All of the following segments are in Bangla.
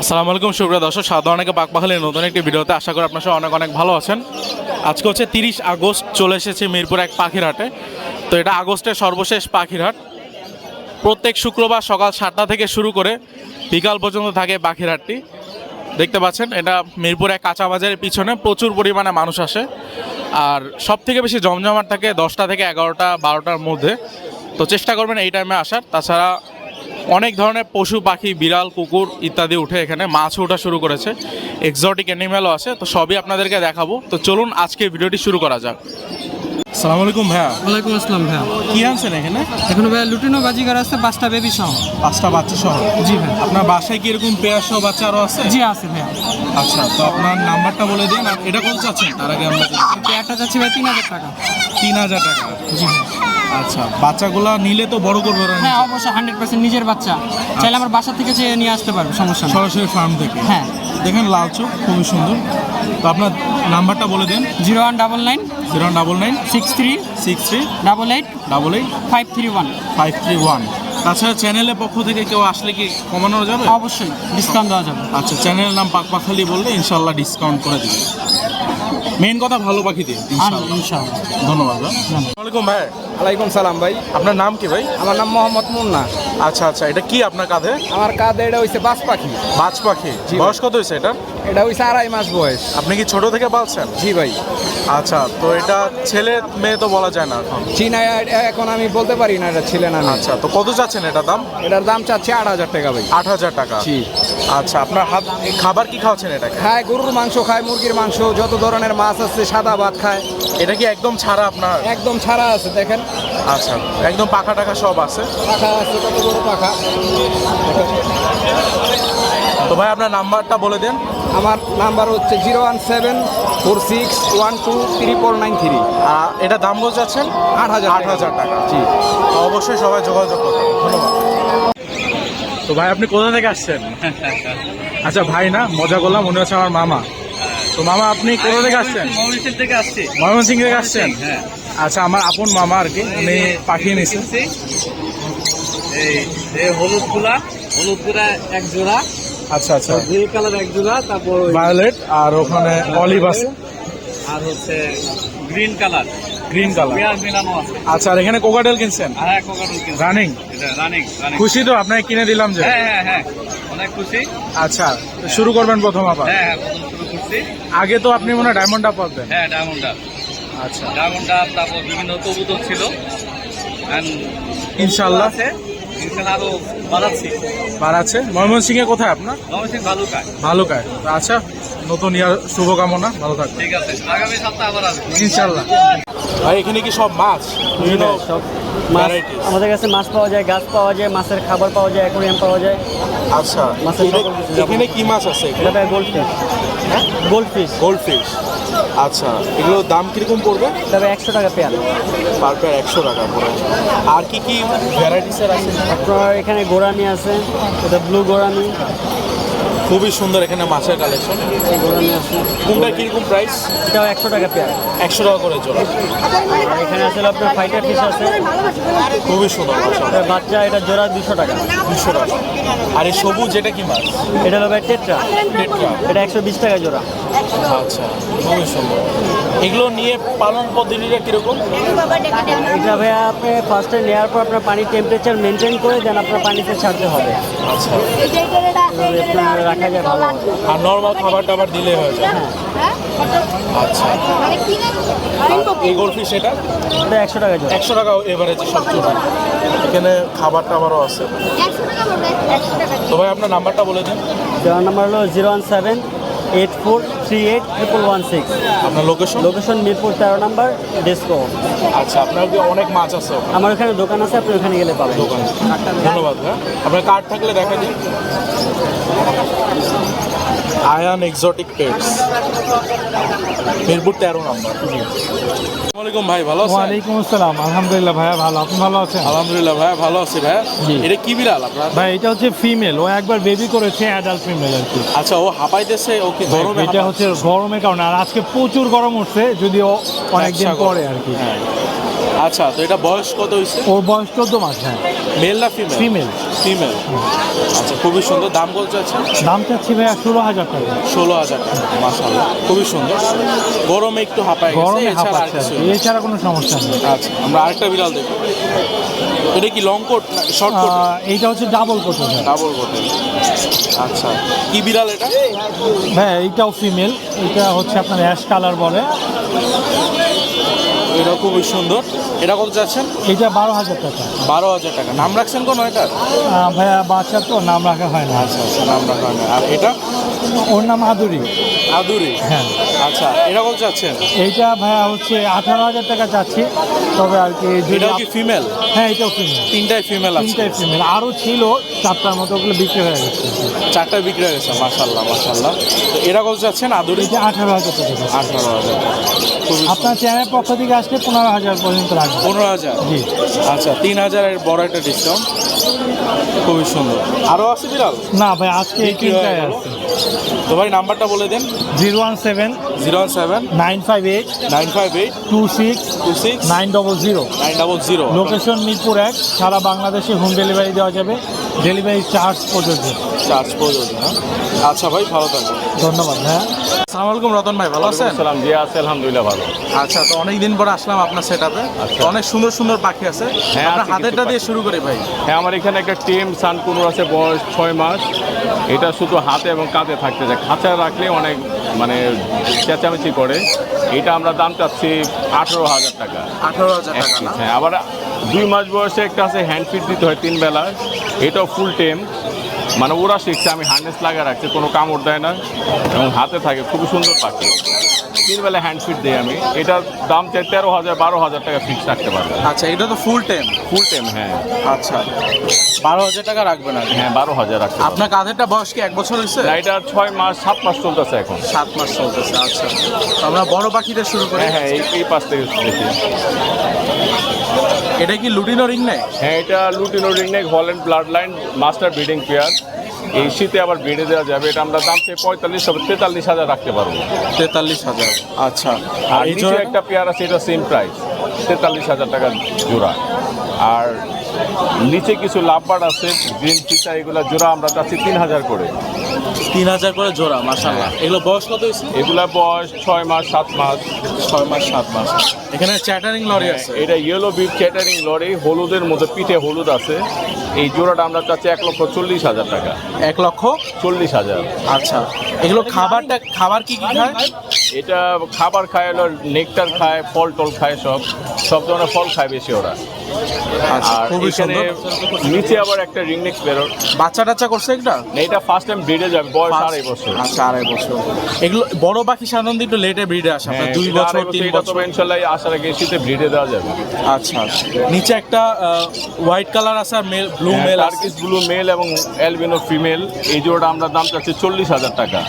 আসসালামু আলাইকুম, সুপ্রিয় দর্শক সাধারণকে পাকপাখালির নতুন একটি ভিডিওতে আশা করি আপনার সবাই অনেক অনেক ভালো আছেন। আজকে হচ্ছে তিরিশ আগস্ট, চলে এসেছে মিরপুর এক পাখির হাটে। তো এটা আগস্টের সর্বশেষ পাখির হাট। প্রত্যেক শুক্রবার সকাল সাতটা থেকে শুরু করে বিকাল পর্যন্ত থাকে পাখির হাটটি। দেখতে পাচ্ছেন, এটা মিরপুর এক কাঁচা বাজারের পিছনে প্রচুর পরিমাণে মানুষ আসে। আর সব থেকে বেশি জমজমাট থাকে দশটা থেকে এগারোটা, বারোটার মধ্যে। তো চেষ্টা করবেন এই টাইমে আসার। তাছাড়া অনেক ধরনের পশু পাখি বিড়াল কুকুর ইত্যাদি উঠে এখানে মাছ ওঠা শুরু করেছে। এক্সটিক অ্যানিম্যালও আছে তো সবই আপনাদেরকে দেখাবো। তো চলুন আজকে ভিডিওটি শুরু করা যাক। সালাম আলাইকুম ভাইয়া। ওয়ালাইকুম আসসালাম ভাইয়া। কি আনছেন এখানে? এখন ভাইয়া লুটিনো বাজিগার আছে পাঁচটা বেবি সহ। পাঁচটা বাচ্চা সহ? জি ভাই আপনার বাসায় কি এরকম পেয়ার সহ বাচ্চা আরও আছে? জি আছে ভাইয়া। আচ্ছা তো আপনার নাম্বারটা বলে দিন। আর এটা কত চাচ্ছেন? তার আগে আমরা পেয়ারটা ভাই তিন হাজার টাকা। তিন হাজার টাকা। জি ভাই আচ্ছা বাচ্চাগুলা নিলে তো বড় করব ওরা হ্যাঁ অবশ্যই হান্ড্রেড পার্সেন্ট নিজের বাচ্চা। চাইলে আমার বাসা থেকে চেয়ে নিয়ে আসতে পারবে সমস্যা নেই। সরাসরি ফার্ম থেকে? হ্যাঁ। দেখেন লাল চোখ খুবই সুন্দর। তো আপনার নাম্বারটা বলে দিন। Zero one double nine zero double nine six three six three double eight double eight five three one. Five three one. তাছাড়া চ্যানেলের পক্ষ থেকে কেউ আসলে কি কমানো যাবে? অবশ্যই ডিসকাউন্ট দেওয়া যাবে। আচ্ছা চ্যানেলের নাম পাকপাখালি বললে ইনশাল্লাহ ডিসকাউন্ট করে দিবে। মেন কথা ভালো পাখি দিয়ে ইনশাআল্লাহ। ধন্যবাদ ভাই ওয়ালাইকুম ভাই। ওয়ালাইকুম সালাম ভাই। আপনার নাম কি ভাই? আমার নাম মোহাম্মদ মুন্না। আচ্ছা আচ্ছা এটা কি আপনার কাঁধে? আমার কাঁধে এটা হইছে বাস পাখি। বাজ পাখি। জি। বয়স কত হয়েছে এটা? এটা হইছে আড়াই মাস বয়স। আপনি কি ছোট থেকে পালছেন? জি ভাই। আচ্ছা তো এটা ছেলে মেয়ে তো বলা যায় না এখন। চীনা এখন আমি বলতে পারি না এটা ছিলেন আমি আচ্ছা তো কত যাচ্ছেন এটা দাম? এটার দাম চাচ্ছে আট হাজার টাকা ভাই। আট হাজার টাকা। জি। আচ্ছা আপনার হাত খাবার কি খাওয়াচ্ছেন এটাকে? খায় গরুর মাংস খায় মুরগির মাংস যত ধরনের মাছ আছে সাদা ভাত খায়। এটা কি একদম ছাড়া আপনার? একদম ছাড়া আছে দেখেন। আচ্ছা একদম পাখা টাকা সব আছে? পাখা আছে বড় পাখা। তো ভাই আপনার নাম্বারটা বলে দেন। আমার নাম্বার হচ্ছে zero one seven four six one two three four nine three. আর এটা দাম কত যাচ্ছেন? আট হাজার আট হাজার টাকা। জি। অবশ্যই সবাই যোগাযোগ করবেন। ধন্যবাদ। তো ভাই আপনি কোথা থেকে আসছেন? আচ্ছা ভাই না মজা করলাম মনে হচ্ছে আমার মামা। তো মামা আপনি কোথা থেকে আসছেন? ময়মনসিং থেকে থেকে আসছেন? হ্যাঁ। আচ্ছা আমার আপন মামা আর কি উনি পাঠিয়ে নিয়েছেন এই হলুদগুলা হলুদগুলা এক জোড়া আচ্ছা আচ্ছা। গ্রিন কালার এক জোড়া তারপর ভায়োলেট আর ওখানে অলিভ আছে। আর হচ্ছে গ্রিন কালার গ্রিন কালার মিলানো আছে। আচ্ছা আর এখানে কোকাটেল কিনছেন? হ্যাঁ কোকাটুল রানিং এটা রানিং খুশি তো? আপনাকে কিনে দিলাম যে। হ্যাঁ হ্যাঁ হ্যাঁ। অনেক খুশি। আচ্ছা শুরু করবেন প্রথম আবার। হ্যাঁ হ্যাঁ প্রথম শুরু করছি। আগে তো আপনি মনে হয় ডায়মন্ড আপ পাবেন। হ্যাঁ আচ্ছা। ডায়মন্ডার তারপর বিভিন্ন কবুতর ছিল। ইনশাল্লাহ আরও বাড়াচ্ছি বার আছে। ময়মনসিং এ কোথায় আপনার? ময়মনসিং ভালুকায় ভালো আচ্ছা নতুন ইয়ার শুভকামনা। ভালো থাকবেন। ঠিক আছে আগামী সপ্তাহে আবার আসব। ইনশাল্লাহ ভাই এখানে কি সব মাছ? বিভিন্ন সব মাছ আমাদের কাছে মাছ পাওয়া যায় গাছ পাওয়া যায় মাছের খাবার পাওয়া যায় অ্যাকোরিয়াম পাওয়া যায়। আচ্ছা মাছের এখানে- কি মাছ আছে এটা gold fish gold fish gold fish আচ্ছা এগুলোর দাম কীরকম পড়বে? তবে একশো টাকা পেয়ার। পার পেয়ার একশো টাকা পড়ে আর কি কি ভ্যারাইটিসের আছে? আপনার এখানে গোড়ানি আছে এটা ব্লু গোরামি খুবই সুন্দর এখানে মাছের কালেকশন কোনটা কীরকম প্রাইস এটাও একশো টাকা পেয়ার একশো টাকা করে জোড়া। আর এখানে আছে আপনার ফাইটার ফিশ আছে। খুবই সুন্দর। বাচ্চা এটা জোড়া দুশো টাকা। দুশো টাকা। আর এই সবুজ এটা কি মাছ? এটা হলো ভাই টেট্রা। টেট্রা। এটা একশো বিশ টাকা জোড়া। আচ্ছা খুবই সুন্দর। এগুলো নিয়ে পালন পদ্ধতিটা কীরকম? এটা ভাইয়া আপনি ফার্স্টে নেওয়ার পর আপনার পানির টেম্পারেচার মেনটেন করে দেন আপনার পানিতে ছাড়তে হবে। আচ্ছা। যায় ভালো আর নর্মাল খাবার টাবার দিলে হয়ে যায় আচ্ছা। এই গোল্ডফিশ এটা এটা একশো টাকা একশো টাকা এভারেজ সবচেয়ে এখানে খাবার টাবারও আছে। তো ভাই আপনার নাম্বারটা বলে দিন। জোড়া নাম্বার হলো zero one seven eight four three eight triple one six আপনার লোকেশন লোকেশন মিরপুর তেরো নাম্বার ডেস্কো আচ্ছা আপনার কি অনেক মাছ আছে আমার ওখানে দোকান আছে আপনি ওখানে গেলে পাবেন। দোকানে ধন্যবাদ হ্যাঁ। আপনার কার্ড থাকলে দেখা দিন। আয়ান এক্সোটিক পেটস মিরপুর তেরো নম্বর আসসালামাইকুম ভাই ভালো আছেন? ওয়ালাইকুম আসসালাম। আলহামদুলিল্লাহ ভাইয়া ভালো। আপনি ভালো আছেন? আলহামদুলিল্লাহ ভাই ভালো আছি ভাই। এটা কি বিড়াল আপনার? ভাই এটা হচ্ছে ফিমেল ও একবার বেবি করেছে অ্যাডাল্ট ফিমেল আর কি। আচ্ছা ও হাঁপাইতেছে ও কি গরমে এটা হচ্ছে গরমের কারণে। আর আজকে প্রচুর গরম উঠছে যদিও অনেকদিন। পরে আর কি। হ্যাঁ। আচ্ছা তো এটা বয়স কত হয়েছে? ওর বয়স চোদ্দ মাস হ্যাঁ। মেল না ফিমেল ফিমেল ফিমেল আচ্ছা খুবই সুন্দর। দাম বলতে চাচ্ছেন? দাম চাচ্ছি ভাইয়া ষোলো হাজার টাকা। ষোলো হাজার টাকা মাসাল্লাহ খুবই সুন্দর। গরমে একটু হাঁপায় গরমে হাঁপাচ্ছে। না। এছাড়া কোনো সমস্যা নেই। আচ্ছা আমরা আরেকটা বিড়াল দেখব। এটা কি লং কোট শর্ট কোট এইটা হচ্ছে ডাবল কোট ডাবল কোট আচ্ছা কি বিড়াল এটা? হ্যাঁ এইটাও ফিমেল এটা হচ্ছে আপনার অ্যাশ কালার বলে। এটা খুবই সুন্দর। এটা কত চাচ্ছেন? এটা বারো হাজার টাকা। বারো হাজার টাকা। নাম রাখছেন কোনো এটা? ভাইয়া বাচ্চা তো নাম রাখা হয় না। আচ্ছা আচ্ছা নাম রাখা হয় না। আর এটা? ওর নাম আদুরি। আদুরি। হ্যাঁ। আচ্ছা এটা কত চাচ্ছেন? এইটা ভাইয়া হচ্ছে আঠারো হাজার টাকা চাচ্ছি। তবে আর কি এটাও কি ফিমেল হ্যাঁ এটাও ফিমেল তিনটাই ফিমেল আছে। তিনটাই ফিমেল আরও ছিল চারটার মতো ওগুলো বিক্রি হয়ে গেছে। চারটা বিক্রি হয়ে গেছে মাশাল্লাহ মাশাল্লাহ তো এটা কত চাচ্ছেন আদুরি? এটা আঠারো হাজার টাকা আঠারো হাজার টাকা। আপনার চ্যানেলের পক্ষ থেকে আসলে পনেরো হাজার পর্যন্ত রাখব। পনেরো হাজার? জি। আচ্ছা তিন হাজারের বড় একটা ডিসকাউন্ট খুবই সুন্দর। আরও আছে বিড়াল? না ভাই আজকে এই হয়ে তিনটাই। আছে। তো ভাই নাম্বারটা বলে দেন। Zero one seven zero one seven nine five eight nine five eight two six two six nine double zero. Nine double zero. Location Mirpur এক সারা বাংলাদেশে হোম ডেলিভারি দেওয়া যাবে। ডেলিভারি চার্জ প্রযোজ্য চার্জ প্রযোজন হ্যাঁ? আচ্ছা ভাই ভালো থাকবেন। ধন্যবাদ হ্যাঁ। আসসালামু আলাইকুম রতন ভাই ভালো আছেন? সালাম জি আছে আলহামদুলিল্লাহ ভালো। আচ্ছা তো অনেক দিন পর আসলাম আপনার সেটাতে আচ্ছা। অনেক সুন্দর সুন্দর পাখি আছে। হ্যাঁ, আপনার হাতেরটা দিয়ে শুরু করি ভাই। হ্যাঁ আমার এখানে একটা টিম সানকুনুর আছে বয়স ছয় মাস। এটা শুধু হাতে এবং কাঁধে থাকতে যায় খাঁচা রাখলে অনেক মানে চেঁচামেচি করে। এটা আমরা দাম চাচ্ছি আঠেরো হাজার টাকা। আঠারো হাজার টাকা হ্যাঁ আবার দুই মাস বয়সে একটা আছে হ্যান্ড ফিট দিতে হয় তিন বেলা। এটাও ফুল টেম মানে ওরা শিখছে আমি হার্নেস লাগা রাখছি কোনো কামড় দেয় না। এবং হাতে থাকে খুবই সুন্দর পাখি। তিন বেলা হ্যান্ড ফিট দিই আমি। এটার দাম চাই তেরো হাজার বারো হাজার টাকা ফিক্স রাখতে পারবে। আচ্ছা এটা তো ফুল টাইম ফুল টেম হ্যাঁ। আচ্ছা। বারো হাজার টাকা রাখবেন আর হ্যাঁ বারো হাজার রাখতে আপনার কাঁধেরটা বয়স কি এক বছর হয়েছে? না, এটা ছয় মাস সাত মাস চলতেছে এখন। সাত মাস চলতেছে আচ্ছা। আমরা বড় পাখিটা শুরু করি। হ্যাঁ হ্যাঁ এই এই পাশ থেকে দেখি। এটা কি লুটিনো রিং নেই? হ্যাঁ এটা lutino ringneck Holland blood line master breeding pair এই শীতে আবার বেড়ে দেওয়া যাবে এটা আমরা দাম থেকে পঁয়তাল্লিশ হবে তেতাল্লিশ হাজার রাখতে পারব। তেতাল্লিশ হাজার। আচ্ছা। আর এই নিচে একটা পেয়ার আছে এটা সেম প্রাইস তেতাল্লিশ হাজার টাকা জোড়া। আর নিচে কিছু লাভবার আছে গ্রিন ফিচার এগুলো জোড়া আমরা চাচ্ছি তিন হাজার করে। তিন হাজার করে জোড়া মাসাল্লাহ এগুলো বয়স কত হয়েছে? এগুলা বয়স ছয় মাস সাত মাস। ছয় মাস সাত মাস। এখানে চ্যাটারিং লরি আছে। এটা ইয়েলো বিট ক্যাটারিং লরি হলুদের মধ্যে পিঠে হলুদ আছে। এই জোড়াটা আমরা চাচ্ছি এক লক্ষ চল্লিশ হাজার টাকা। এক লক্ষ? চল্লিশ হাজার। আচ্ছা। এগুলো খাবারটা খাবার কি কি খায়? এটা খাবার খায় হলো নেকটার খায় ফল টল খায় সব। সব ধরনের ফল খায় বেশি ওরা। আর খুবই সুন্দর। নিচে আবার একটা রিংনেক্স বেরোর বাচ্চা টাচ্চা করছে একটা এটা ফার্স্ট টাইম ব্রিডে যাবে বয়স আড়াই বছর। আচ্ছা আড়াই বছর। এগুলো বড় পাখি সাধারণত একটু লেটে ব্রিডে আসে আপনার হ্যাঁ, দুই বছর তিন বছর। ইনশাল্লাহ আসার আগে শীতে ব্রিডে দেওয়া যাবে। আচ্ছা নিচে একটা হোয়াইট কালার আছে আর মেল ব্লু মেল আছে। টার্কিস ব্লু মেল এবং অ্যালবিনো ফিমেল এই জোড়াটা আমরা দাম চাচ্ছি চল্লিশ হাজার টাকা।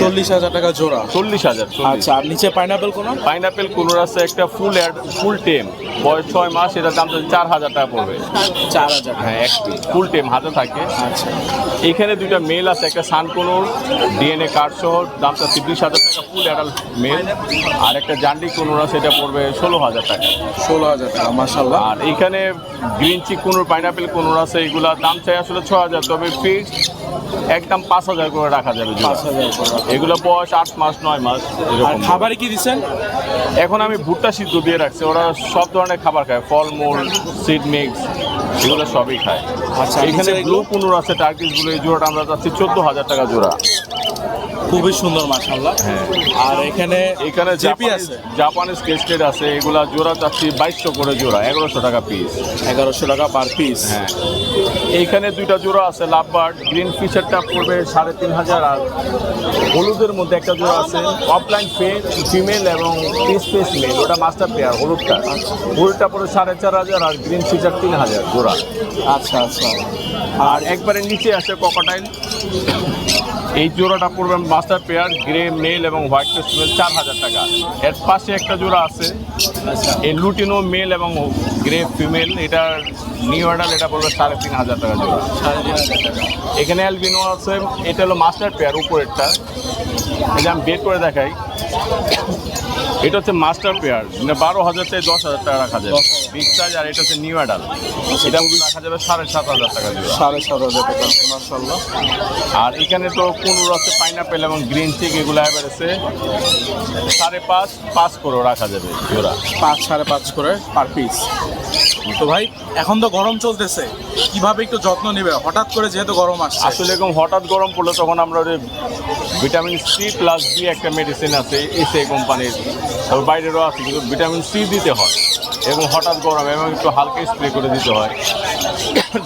চল্লিশ হাজার টাকা জোড়া। চল্লিশ হাজার আচ্ছা আর নিচে পাইনাপেল কোনো? পাইনাপেল কুলোর আছে একটা ফুল ফুল টেম বয়স ছয় মাস এটার দাম চার হাজার টাকা পড়বে। চার হাজার হ্যাঁ এক ফুল টেম হাতে থাকে। আচ্ছা। এখানে দুইটা মেল আছে একটা সানকোনোর ডিএনএ কার্ড সহ দাম চাচ্ছি বিশ হাজার টাকা ফুল অ্যাডাল্ট মেল আর একটা জান্ডি কোনোর আছে এটা পড়বে ষোলো হাজার টাকা। ষোলো হাজার টাকা মাসাল্লাহ আর এখানে গ্রিন চিক কোনোর পাইনাপেল কোনোর আছে এগুলা দাম চাই আসলে ছ হাজার তবে ফিক্স একদম পাঁচ হাজার করে রাখা যাবে। এগুলো বয়স আট মাস নয় মাস খাবারে কি দিচ্ছেন? এখন আমি ভুট্টা সিদ্ধ দিয়ে রাখছি ওরা সব ধরনের খাবার খায় ফলমূল সিড মিক্স এগুলো সবই খায়। আচ্ছা, এখানে ব্লু পনেরো আছে টার্কিস এই জোড়াটা আমরা যাচ্ছি চোদ্দ হাজার টাকা জোড়া। খুবই সুন্দর মাসাল্লাহ হ্যাঁ। আর এখানে এখানে জেপি আছে? জাপানিজ কেস্টেড আছে এগুলা জোড়া চাচ্ছি বাইশশো করে জোড়া এগারোশো টাকা পিস এগারোশো টাকা পার পিস হ্যাঁ। এইখানে দুইটা জোড়া আছে, লাভবার্ড, গ্রিন ফিচারটা পড়বে সাড়ে তিন হাজার আর হলুদের মধ্যে একটা জোড়া আছে অফলাইন ফিমেল এবং স্পেস পিস মেল ওটা মাস্টার পেয়ার হলুদটা। হলুদটা পড়ে সাড়ে চার হাজার আর গ্রিন ফিচার তিন হাজার জোড়া। আচ্ছা আচ্ছা। আর একবারে নিচে আছে ককাটাইল এই জোড়াটা পড়বে মাস্টার পেয়ার গ্রে মেল এবং হোয়াইট পেস মেল চার হাজার টাকা। এর পাশে একটা জোড়া আছে এই লুটিনো মেল এবং গ্রে ফিমেল এটা নিউ অর্ডার এটা পড়বে সাড়ে তিন হাজার টাকা জোড়া। সাড়ে তিন হাজার টাকা। এখানে অ্যালবিনো আছে এটা হলো মাস্টার পেয়ার উপরেরটা। এটা আমি বের করে দেখাই। এটা হচ্ছে মাস্টার পেয়ার। মানে বারো হাজার থেকে দশ হাজার টাকা রাখা যাবে বিগ সাইজ আর এটা হচ্ছে নিউ অ্যাডাল এটা রাখা যাবে সাড়ে সাত হাজার টাকা জোড়া সাড়ে সাত হাজার টাকা মার্শাল্লাহ আর এখানে তো কুনুর আছে পাইনাপেল এবং গ্রিন চিক এগুলো এবারেছে সাড়ে পাঁচ পাঁচ করে রাখা যাবে জোড়া। পাঁচ সাড়ে পাঁচ করে পার পিস তো ভাই এখন তো গরম চলতেছে। কীভাবে একটু যত্ন নেবে? হঠাৎ করে যেহেতু গরম আসছে। আসলে এরকম হঠাৎ গরম পড়ল তখন আমরা ওই ভিটামিন সি প্লাস বি একটা মেডিসিন আছে এসে কোম্পানির তারপর বাইরেরও আছে কিন্তু ভিটামিন সি দিতে হয়। এবং হঠাৎ গরম এবং একটু হালকা স্প্রে করে দিতে হয়।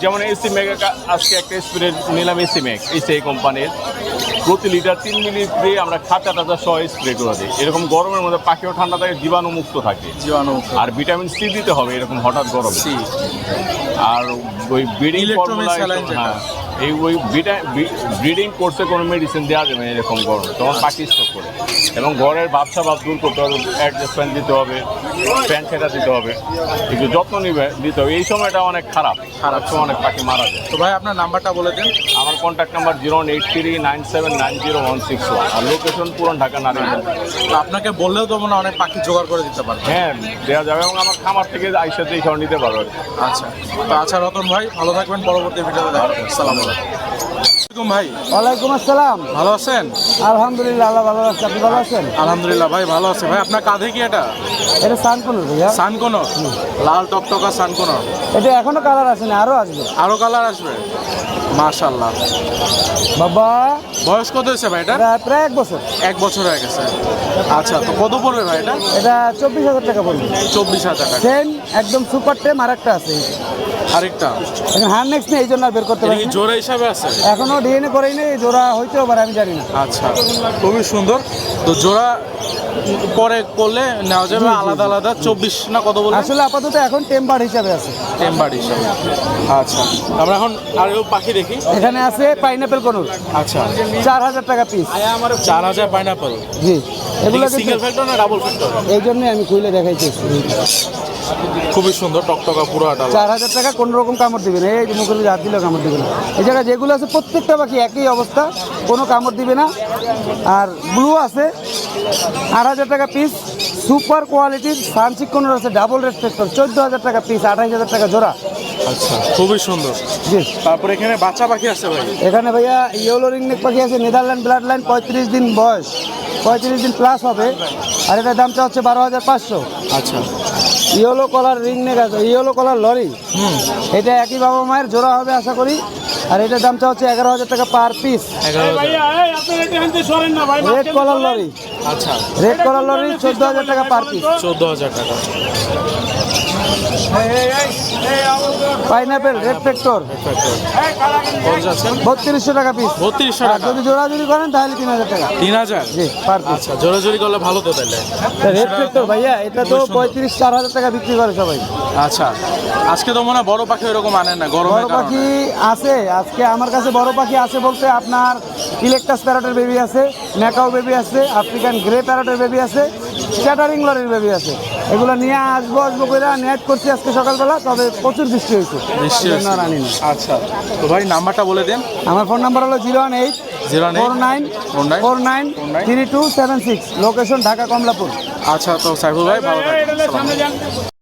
যেমন এসি ম্যাগ আজকে একটা স্প্রে নিলাম এসি ম্যাগ এসি কোম্পানির প্রতি লিটার তিন মিনিট দিয়ে আমরা খাঁচা টাচা সহ স্প্রে করে দিই। এরকম গরমের মধ্যে পাখিও ঠান্ডা থাকে জীবাণুমুক্ত থাকে। জীবাণু আর ভিটামিন সি দিতে হবে এরকম হঠাৎ গরম। আর ওই ব্রিডিং হ্যাঁ। এই ওই ব্রিডিং কোর্সে কোনো মেডিসিন দেওয়া যাবে না এরকম গরম তখন পাখি স্টক করে। এবং ঘরের বাচ্চা ভাব দূর করতে হবে অ্যাডজাস্টমেন্ট দিতে হবে ফ্যান ছেটা দিতে হবে একটু যত্ন নিবে দিতে হবে। এই সময়টা অনেক খারাপ খারাপ সময় অনেক পাখি মারা যায়। তো ভাই আপনার নাম্বারটা বলে দিন। আমার contact number zero eight three nine seven nine zero one six one আর লোকেশন পুরন ঢাকা নারায়ণ তো আপনাকে বললেও তো মনে অনেক পাখি জোগাড় করে দিতে পারবে। হ্যাঁ দেওয়া যাবে এবং আমার খামার থেকে আইসা এই নিতে পারবে। আচ্ছা। তো আচ্ছা রতন ভাই ভালো থাকবেন পরবর্তী ভিডিওতে দেখা হবে। সালাম আলাইকুম। ভাই। ওয়ালাইকুম আসসালাম। ভালো আছেন? আলহামদুলিল্লাহ আল্লাহ ভালো আছে। আপনি ভালো আছেন? আলহামদুলিল্লাহ ভাই ভালো আছে। ভাই আপনার কাঁধে কি এটা? এটা সানকুনুর ভাইয়া। সানকোনো লাল টকটকা সানকোনো এটা এখনও কালার আসেনি আরও আসবে। আরও কালার আসবে? মাশাল্লাহ বাবা। বয়স কত হয়েছে ভাই এটা প্রায় এক বছর। এক বছর হয়ে গেছে। আচ্ছা তো কত পড়বে ভাই এটা? এটা চব্বিশ হাজার টাকা পড়বে। চব্বিশ হাজার টাকা। সেন একদম সুপার টেম আর একটা আছে। আরেকটা। এখন হ্যান্ড নেক্সট নেই এই জন্য আর বের করতে পারি জোড়া হিসাবে আছে? এখনও ডিএনএ করেই নেই জোড়া হইতেও পারে আমি জানি না। আচ্ছা। খুবই সুন্দর। তো জোড়া পরে করলে নেওয়া যাবে আলাদা আলাদা চব্বিশ না কত বলবেন আসলে আপাতত এখন টেম্পার হিসাবে আছে। টেম্বার হিসাবে। আচ্ছা। আমরা এখন আরও পাখি দেখি। এখানে আছে পাইনাপেল কনুর আচ্ছা। চার হাজার টাকা পিস চার হাজার পাইনাপল জি। এগুলো সিঙ্গেল ফ্যাক্টর না ডাবল ফ্যাক্টর এই জন্য আমি খুলে দেখাইছি খুবই সুন্দর টকটকা পুরো আটা চার হাজার টাকা কোনো রকম কামড় দিবে না। এই যে মুখে হাত দিলেও কামড় দিবে না। এই জায়গায় যেগুলো আছে প্রত্যেকটা পাখি একই অবস্থা কোনো কামড় দিবে না। আর ব্লু আছে আট হাজার টাকা পিস সুপার কোয়ালিটির সানচিক কোনো আছে ডাবল রেড ফ্যাক্টর চোদ্দ হাজার টাকা পিস আঠাইশ হাজার টাকা জোড়া। আচ্ছা খুবই সুন্দর। জি। তারপরে এখানে বাচ্চা পাখি আছে ভাই? এখানে ভাইয়া ইয়েলো রিংনেক পাখি আছে নেদারল্যান্ড ব্লাড লাইন পঁয়ত্রিশ দিন বয়স। পঁয়ত্রিশ দিন প্লাস হবে। আর এটার দামটা হচ্ছে বারো হাজার পাঁচশো। আচ্ছা। ইয়েলো কলার রিং আছে ইয়েলো কলার লরি। এটা একই বাবা মায়ের জোড়া হবে আশা করি। আর এটার দামটা হচ্ছে এগারো হাজার টাকা per piece red collar lory. আচ্ছা। রেড কলার লরি চোদ্দ হাজার টাকা পার পিস চোদ্দ হাজার টাকা। পাইনাপেল রেড ফ্যাক্টর বত্রিশশো টাকা পিস বত্রিশশো টাকা। যদি জোড়াজুড়ি করেন তাহলে তিন হাজার টাকা। তিন হাজার? জি পার পিস আচ্ছা করলে ভালো তো তাহলে। রেড ফ্যাক্টর ভাইয়া এটা তো পঁয়ত্রিশ চার হাজার টাকা বিক্রি করে সবাই। আচ্ছা আজকে তো মনে হয় বড় পাখি এরকম আনেন না গরমের বড় পাখি আছে আজকে আমার কাছে বড় পাখি আছে বলতে আপনার ইলেকট্রাস প্যারটের বেবি আছে ম্যাকাও বেবি আছে আফ্রিকান গ্রে প্যারটের বেবি আছে চ্যাটারিং লরির বেবি আছে। এগুলো নিয়ে আসব আসব করে নেট করছি আজকে সকালবেলা তবে প্রচুর বৃষ্টি হয়েছে। বৃষ্টি। আচ্ছা। তো ভাই নাম্বারটা বলে দেন। আমার ফোন নাম্বার হলো zero one eight zero four nine four nine four nine three two seven six location Dhaka Kamalapur. আচ্ছা তো সাইফুল ভাই ভালো থাকবেন।